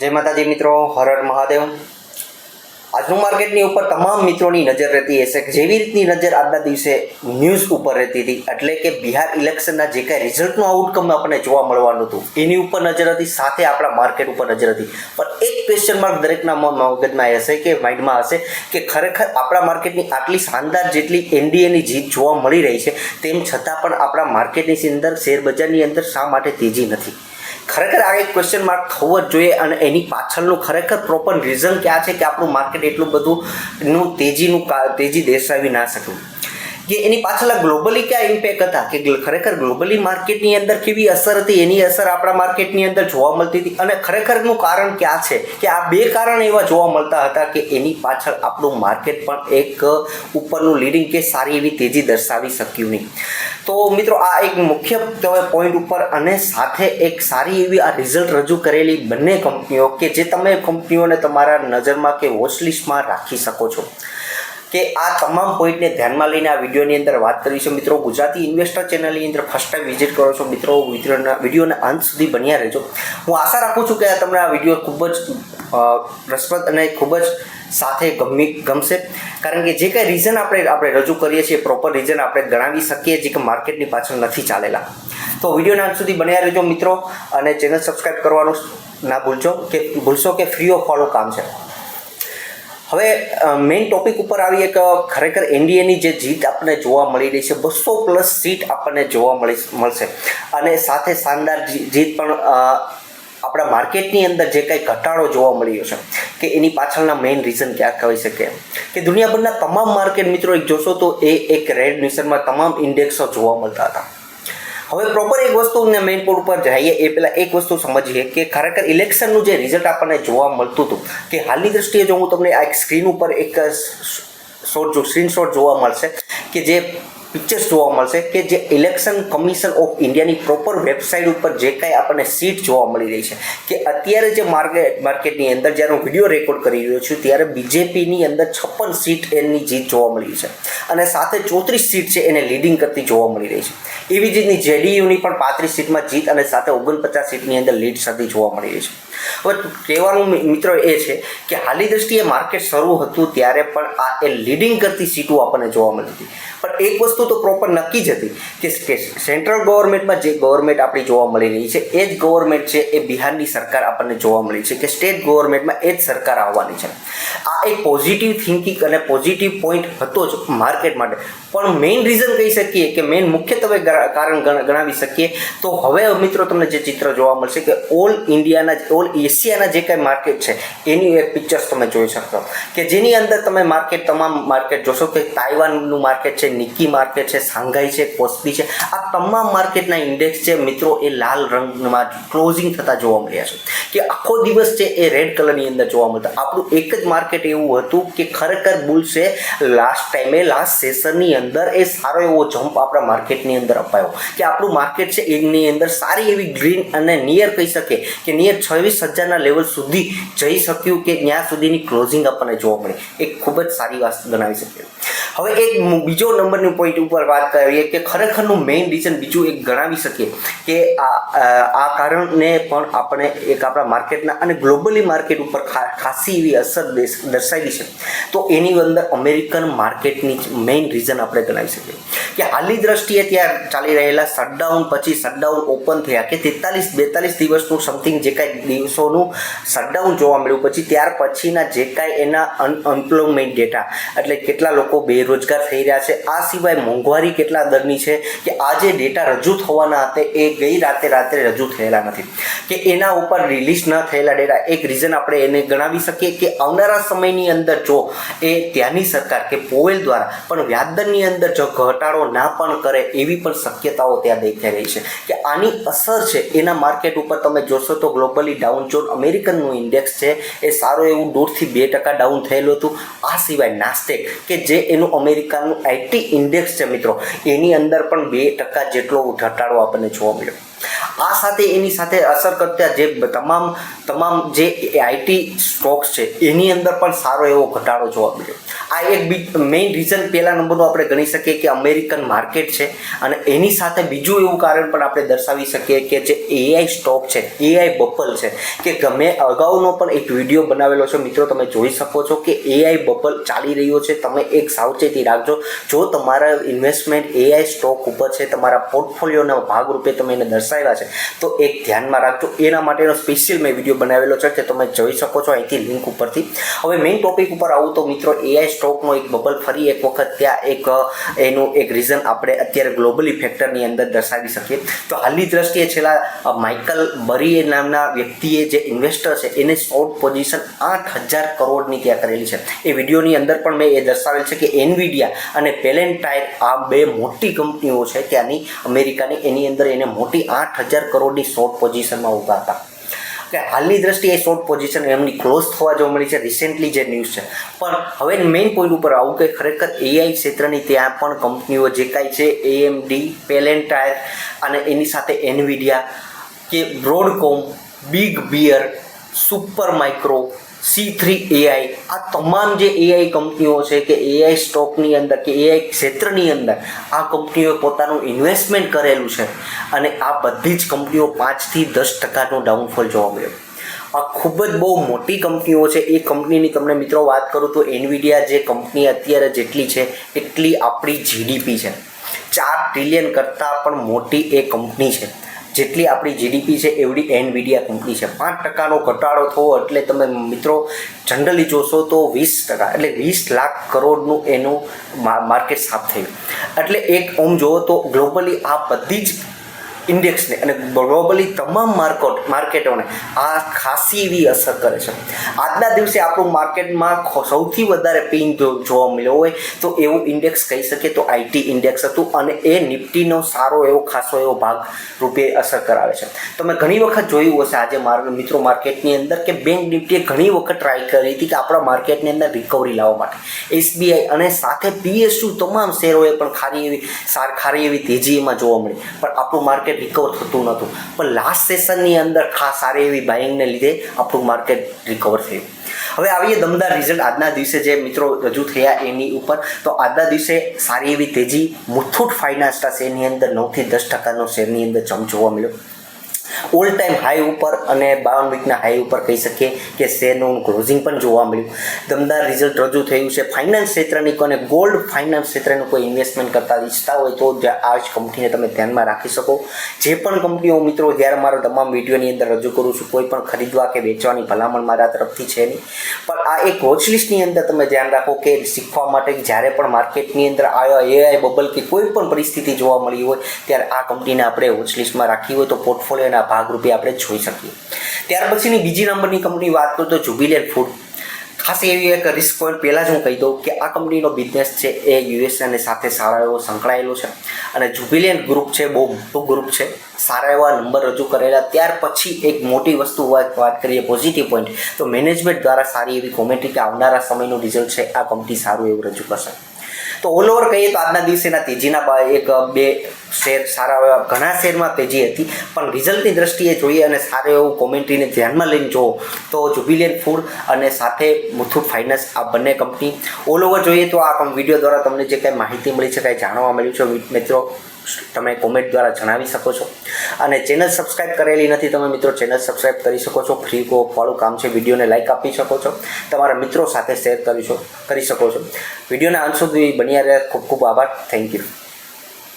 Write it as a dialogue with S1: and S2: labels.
S1: જય માતાજી મિત્રો હરર મહાદેવ. આજનું માર્કેટની ઉપર તમામ મિત્રોની નજર રહેતી હશે કે જેવી રીતની નજર આજના દિવસે ન્યૂઝ ઉપર રહેતી હતી. એટલે કે બિહાર ઇલેક્શનના જે કાંઈ રિઝલ્ટનું આઉટકમ આપણને જોવા મળવાનું હતું, એની ઉપર નજર હતી, સાથે આપણા માર્કેટ ઉપર નજર હતી. પણ એક ક્વેશ્ચન માર્ક દરેકના મગજમાં હશે કે માઇન્ડમાં હશે કે ખરેખર આપણા માર્કેટની આટલી શાનદાર જેટલી એનડીએની જીત જોવા મળી રહી છે, તેમ છતાં પણ આપણા માર્કેટની અંદર શેરબજારની અંદર શા માટે તેજી નથી? ખરેખર આ એક ક્વેશ્ચન માર્ક થવો જ જોઈએ અને એની પાછળનું ખરેખર પ્રોપર રીઝન ક્યાં છે કે આપણું માર્કેટ એટલું બધું નું તેજીનું તેજી દર્શાવી ના શક્યું? કે એની પાછળ ગ્લોબલી ક્યાં ઇમ્પેક્ટ હતા? કે ખરેખર ગ્લોબલી માર્કેટની અંદર કેવી અસર હતી? એની અસર આપણા માર્કેટની અંદર જોવા મળતી હતી. અને ખરેખરનું કારણ ક્યાં છે? કે આ બે કારણ એવા જોવા મળતા હતા કે એની પાછળ આપણું માર્કેટ પણ એક ઉપરનું લીડિંગ કે સારી એવી તેજી દર્શાવી શક્યું નહીં. તો મિત્રો, આ એક મુખ્ય પોઈન્ટ ઉપર અને સાથે એક સારી એવી આ રિઝલ્ટ રજૂ કરેલી બંને કંપનીઓ કે જે તમે કંપનીઓને તમારા નજરમાં કે વોચલિસ્ટમાં રાખી શકો છો. કે આ તમામ પોઈન્ટને ધ્યાનમાં લઈને આ વિડીયોની અંદર વાત કરીશું. મિત્રો, ગુજરાતી ઇન્વેસ્ટર ચેનલની અંદર ફર્સ્ટ ટાઈમ વિઝિટ કરો છો મિત્રો વિડીયોના વિડીયોના અંત સુધી બન્યા રહેજો. હું આશા રાખું છું કે તમને આ વીડિયો ખૂબ જ રસપ્રદ અને ખૂબ જ સાથે ગમી ગમશે. કારણ કે જે કંઈ રીઝન આપણે આપણે રજૂ કરીએ છીએ પ્રોપર રીઝન આપણે ગણાવી શકીએ છીએ કે માર્કેટની પાછળ નથી ચાલેલા. તો વિડીયોના અંત સુધી બન્યા રહેજો મિત્રો અને ચેનલ સબસ્ક્રાઈબ કરવાનું ના ભૂલજો કે ભૂલશો કે ફ્રી ઓફ ફોલો કામ છે. હવે મેઇન ટોપિક ઉપર આવીએ કે ખરેખર એનડીએની જે જીત આપણને જોવા મળી રહી છે, બસો પ્લસ સીટ આપણને જોવા મળી મળશે. અને સાથે શાનદાર જીત પણ આપણા માર્કેટની અંદર જે કંઈ ઘટાડો જોવા મળ્યો છે, કે એની પાછળના મેઇન રીઝન ક્યાં કહી શકે કે દુનિયાભરના તમામ માર્કેટ મિત્રો એક જોશો તો એ એક રેડ નિશનમાં તમામ ઇન્ડેક્સો જોવા મળતા હતા. હવે પ્રોપર એક વસ્તુને મેઇન પોર્ટ ઉપર જઈએ, એ પહેલાં એક વસ્તુ સમજીએ કે ખરેખર ઇલેક્શનનું જે રિઝલ્ટ આપણને જોવા મળતું હતું, કે હાલની દ્રષ્ટિએ જો હું તમને આ એક સ્ક્રીન ઉપર એક શોટ જો સ્ક્રીનશોટ જોવા મળશે, કે જે પિક્ચર્સ જોવા મળશે, કે જે ઇલેક્શન કમિશન ઓફ ઇન્ડિયાની પ્રોપર વેબસાઇટ ઉપર જે કાંઈ આપણને સીટ જોવા મળી રહી છે, કે અત્યારે જે માર્કેટ માર્કેટની અંદર જ્યારે હું વીડિયો રેકોર્ડ કરી રહ્યો છું, ત્યારે બીજેપીની અંદર છપ્પન સીટ એની જીત જોવા મળી છે. અને સાથે ચોત્રીસ સીટ છે એને લીડિંગ કરતી જોવા મળી રહી છે. એવી જ રીતની જેડીયુની પણ પાંત્રીસ સીટમાં જીત અને સાથે ઓગણપચાસ સીટની અંદર લીડ થતી જોવા મળી રહી છે. હવે કહેવાનું મિત્રો એ છે કે હાલની દ્રષ્ટિએ માર્કેટ શરૂ હતું ત્યારે પણ આ એ લીડિંગ કરતી સીટો આપણને જોવા મળી હતી. પણ એક વસ્તુ તો પ્રોપર નક્કી જ હતી કે સેન્ટ્રલ ગવર્મેન્ટમાં જે ગવર્મેન્ટ આપણી જોવા મળી રહી છે, એ જ ગવર્મેન્ટ છે એ બિહારની સરકાર આપણને જોવા મળી છે કે સ્ટેટ ગવર્મેન્ટમાં એ જ સરકાર આવવાની છે. આ એક પોઝિટિવ થિંકિંગ અને પોઝિટિવ પોઈન્ટ હતો જ માર્કેટ માટે. પણ મેઇન રીઝન કહી શકીએ કે મેઇન મુખ્યત્વે કારણ ગણાવી શકીએ. તો હવે મિત્રો તમને જે ચિત્ર જોવા મળશે કે ઓલ ઇન્ડિયાના ઓલ એશિયાના જે કાંઈ માર્કેટ છે, એની એક પિક્ચર્સ તમે જોઈ શકો. કે જેની અંદર તમે માર્કેટ, તમામ માર્કેટ જોશો કે તાઇવાનનું માર્કેટ છે નિકી માર્કેટ છે, શાંઘાઈ છે કોસ્પી છે. આ તમામ માર્કેટના ઇન્ડેક્સ છે મિત્રો એ લાલ રંગમાં ક્લોઝિંગ થતા જોવા મળ્યા છે. કે આખો દિવસ છે એ રેડ કલરની અંદર જોવા મળતા. આપણું એક જ માર્કેટ એવું હતું કે ખરેખર બુલ્સે લાસ્ટ ટાઈમે લાસ્ટ સેશનની અંદર એ સારો એવો જમ્પ આપણા માર્કેટની અંદર અપાયો કે આપણું માર્કેટ છે એની અંદર સારી એવી ગ્રીન અને નિયર કહી શકે કે નિયર છવ્વીસ હજારના લેવલ સુધી જઈ શક્યું કે ત્યાં સુધીની ક્લોઝિંગ આપણને જોવા મળી. એ ખૂબ જ સારી વાત ગણાવી શકીએ હવે એક બીજો નંબરની પોઈન્ટ ઉપર વાત કરીએ કે ખરેખરનું મેઇન રીઝન બીજું એક ગણાવી શકીએ કે આ આ કારણને પણ આપણે એક આપણા માર્કેટના અને ગ્લોબલી માર્કેટ ઉપર ખાસી એવી અસર દર્શાવી છે. તો એની અંદર અમેરિકન માર્કેટની મેઇન રીઝન આપણે ગણાવી શકીએ. કે હાલની દ્રષ્ટિએ ત્યાં ચાલી રહેલા શટડાઉન પછી શટડાઉન ઓપન થયા કે તેતાલીસ, બેતાલીસ દિવસનું સમથિંગ જે કાંઈ દિવસોનું શટડાઉન જોવા મળ્યું. પછી ત્યાર પછીના જે કાંઈ એના અનએમ્પ્લોયમેન્ટ ડેટા એટલે કેટલા લોકો બેરોજગાર થઈ રહ્યા છે. આ સિવાય મોંઘવારી કેટલા દરની છે કે આ જે ડેટા રજૂ થવાના હતા એ ગઈ રાતે રાત્રે રજૂ થયેલા નથી. કે એના ઉપર રિલીઝ ન થયેલા ડેટા એક રીઝન આપણે એને ગણાવી શકીએ કે આવનારા સમયની અંદર જો એ ત્યાંની સરકાર કે પોવેલ દ્વારા, પણ વ્યાજદરની અંદર જો ઘટાડો ના પણ કરે એવી પણ શક્યતાઓ ત્યાં દેખાઈ રહી છે કે આની અસર છે એના માર્કેટ ઉપર તમે જોશો તો ગ્લોબલી ડાઉન જોન અમેરિકનનું ઇન્ડેક્સ છે, એ સારું એવું દોઢથી બે ટકા ડાઉન થયેલું હતું. આ સિવાય નાસ્ટેક કે જે એનું અમેરિકાનું આઈટી ઇન્ડેક્સ છે મિત્રો, એની અંદર પણ બે ટકા જેટલો ઘટાડો આપણને જોવા મળ્યો. આ સાથે એની સાથે અસર કરતા જે તમામ તમામ જે આઈટી સ્ટોક્સ છે, એની અંદર પણ સારો એવો ઘટાડો જોવા મળ્યો. આ એક મેઇન રીઝન પહેલા નંબરનું આપણે ગણી શકીએ કે અમેરિકન માર્કેટ છે અને એની સાથે બીજું એવું કારણ પણ આપણે દર્શાવી શકીએ કે જે એઆઈ સ્ટોક છે એઆઈ બપલ છે, કે ગમે અગાઉનો પણ એક વીડિયો બનાવેલો છે, મિત્રો તમે જોઈ શકો છો કે એઆઈ બપલ ચાલી રહ્યો છે, તમે એક સાવચેતી રાખજો. જો તમારા ઇન્વેસ્ટમેન્ટ એઆઈ સ્ટોક ઉપર છે, તમારા પોર્ટફોલિયોના ભાગરૂપે તમે એને દર્શાવ્યા છે તો એક ધ્યાનમાં રાખજો. એના માટેનો સ્પેશિયલ મેં વીડિયો બનાવેલો છે કે તમે જોઈ શકો છો. અહીંથી લિંક ઉપરથી. હવે મેઇન ટોપિક ઉપર આવું તો મિત્રો એઆઈ સ્ટોકનો એક બબલ ફરી એક વખત ત્યાં એક, એનું એક રીઝન આપણે અત્યારે ગ્લોબલી ફેક્ટરની અંદર દર્શાવી શકીએ. તો હાલની દ્રષ્ટિએ છેલ્લા માઇકલ બરીએ નામના વ્યક્તિએ જે ઇન્વેસ્ટર છે, એને શોર્ટ પોઝિશન આઠ હજાર કરોડની ત્યાં કરેલી છે. એ વિડીયોની અંદર પણ મેં એ દર્શાવેલ છે કે એનવીડિયા અને પેલેન્ટાઇર આ બે મોટી કંપનીઓ છે ત્યાંની, અમેરિકાની, એની અંદર એને મોટી આઠ હજાર કરોડની શોર્ટ પોઝિશનમાં ઊભા હતા. કે હાલની દ્રષ્ટિએ શોર્ટ પોઝિશન એમની ક્લોઝ થવા જોવા મળી છે. રિસેન્ટલી જે ન્યૂઝ છે. પણ હવે મેઇન પોઈન્ટ ઉપર આવું કે ખરેખર એઆઈ ક્ષેત્રની ત્યાં પણ કંપનીઓ જે કાંઈ છે એએમડી પેલેન્ટાયર અને એની સાથે એનવીડિયા કે Broadcom big bear super micro C three AI આ તમામ જે એઆઈ કંપનીઓ છે કે એઆઈ સ્ટોકની અંદર કે એઆઈ ક્ષેત્રની અંદર, આ કંપનીઓએ પોતાનું ઇન્વેસ્ટમેન્ટ કરેલું છે અને આ બધી જ કંપનીઓ પાંચથી દસ ટકાનો ડાઉનફોલ જોવા મળ્યો. આ ખૂબ જ બહુ મોટી કંપનીઓ છે. એ કંપનીની તમને મિત્રો વાત કરું તો એનવીડિયા જે કંપની અત્યારે જેટલી છે, એટલી આપણી જીડીપી છે. ચાર ટ્રિલિયન કરતાં પણ મોટી એ કંપની છે. જેટલી આપણી જીડીપી છે, એવડી એનવીડિયા કંપની છે. પાંચ ટકાનો ઘટાડો થવો એટલે તમે મિત્રો જનરલી જોશો તો વીસ ટકા એટલે વીસ લાખ કરોડનું એનું માર્કેટ સાફ થયું. એટલે એક ઓમ જુઓ તો ગ્લોબલી આ બધી જ ઇન્ડેક્સને અને ગ્લોબલી તમામ માર્કેટ, માર્કેટોને આ ખાસી એવી અસર કરે છે. આજના દિવસે આપણું માર્કેટમાં સૌથી વધારે પિન જોવા મળ્યો હોય તો એવું ઇન્ડેક્સ કહી શકીએ તો આઈટી ઇન્ડેક્સ હતું અને એ નિફ્ટીનો સારો એવો, ખાસો એવો ભાગ રૂપે અસર કરાવે છે. તમે ઘણી વખત જોયું હશે આજે મારા મિત્રો માર્કેટની અંદર કે બેંક નિફ્ટીએ ઘણી વખત ટ્રાય કરી હતી કે આપણા માર્કેટની અંદર રિકવરી લાવવા માટે. એસબીઆઈ અને સાથે પીએસયુ તમામ શેરોએ પણ ખારી એવી, સાર, ખારી એવી તેજી એમાં જોવા મળી. પણ આપણું માર્કેટ રિકવર થતું નહોતું. પણ લાસ્ટ સેશનની અંદર ખાસ સારી એવી બાઇંગને લીધે આપણું માર્કેટ રિકવર થયું. હવે આવીએ દમદાર રિઝલ્ટ આજના દિવસે જે મિત્રો રજૂ થયા એની ઉપર. તો આજના દિવસે સારી એવી તેજી, મુથુટ ફાઇનાન્સના શેરની અંદર નવથી દસ ટકાનો શેરની અંદર જમ જોવા મળ્યો. ઓલ ટાઈમ હાઈ ઉપર અને બાવન વીકના હાઈ ઉપર કહી શકીએ કે શેરનું ક્લોઝિંગ પણ જોવા મળ્યું. દમદાર રિઝલ્ટ રજૂ થયું છે ફાઇનાન્સ ક્ષેત્રની કોને ગોલ્ડ ફાઇનાન્સ ક્ષેત્રનું કોઈ ઇન્વેસ્ટમેન્ટ કરતા ઈચ્છતા હોય તો આ જ કંપનીને તમે ધ્યાનમાં રાખી શકો. જે પણ કંપનીઓ મિત્રો જ્યારે મારો તમામ વિડીયોની અંદર રજૂ કરું છું, કોઈ પણ ખરીદવા કે વેચવાની ભલામણ મારા તરફથી છે નહીં. પણ આ એક વોચ લિસ્ટની અંદર તમે ધ્યાન રાખો કે શીખવા માટે જ્યારે પણ માર્કેટની અંદર આવ્યા એઆઈ બબલ કે કોઈ પણ પરિસ્થિતિ જોવા મળી હોય, ત્યારે આ કંપનીને આપણે વોચ લિસ્ટમાં રાખી હોય તો પોર્ટફોલિયોના ભાગરૂપે આપણે જોઈ શકીએ. ત્યાર પછીની બીજી નંબરની કંપની વાત કરું તો જુબિલેર ફૂડ ખાસ એવી એક રિસ્ક પોઈન્ટ પહેલાં જ હું કહી દઉં કે આ કંપનીનો બિઝનેસ છે એ યુએસએની સાથે સારા એવો સંકળાયેલો છે. અને જુબિલિયન ગ્રુપ છે, બહુ મોટું ગ્રુપ છે. સારા એવા નંબર રજૂ કરેલા. ત્યાર પછી એક મોટી વસ્તુ વાત કરીએ પોઝિટિવ પોઈન્ટ તો મેનેજમેન્ટ દ્વારા સારી એવી કોમેન્ટ્રી કે આવનારા સમયનું રિઝલ્ટ છે, આ કંપની સારું એવું રજૂ કરશે. તો ઓલ ઓવર કહીએ તો આજના દિવસેના તેજીના એક, બે શેર સારા એવા ઘણા શેરમાં તેજી હતી. પણ રિઝલ્ટની દ્રષ્ટિએ જોઈએ અને સારું એવું કોમેન્ટ્રીને ધ્યાનમાં લઈને જુઓ, તો જુબિલિયન ફૂડ અને સાથે મુથુટ ફાઇનાન્સ આ બંને કંપની ઓલ ઓવર જોઈએ તો આ વીડિયો દ્વારા તમને જે કાંઈ માહિતી મળી છે, કાંઈ જાણવા મળ્યું છે મિત્રો, તમે કોમેન્ટ દ્વારા જણાવી શકો છો. અને ચેનલ સબસ્ક્રાઇબ કરેલી નથી, તમે મિત્રો ચેનલ સબસ્ક્રાઇબ કરી શકો છો. ફ્રી કો વાળું કામ છે વિડીયોને લાઇક આપી શકો છો. તમારા મિત્રો સાથે શેર કરી શકો છો. વિડીયોના અંત સુધી બન્યા રહ્યા, ખૂબ ખૂબ આભાર. Thank you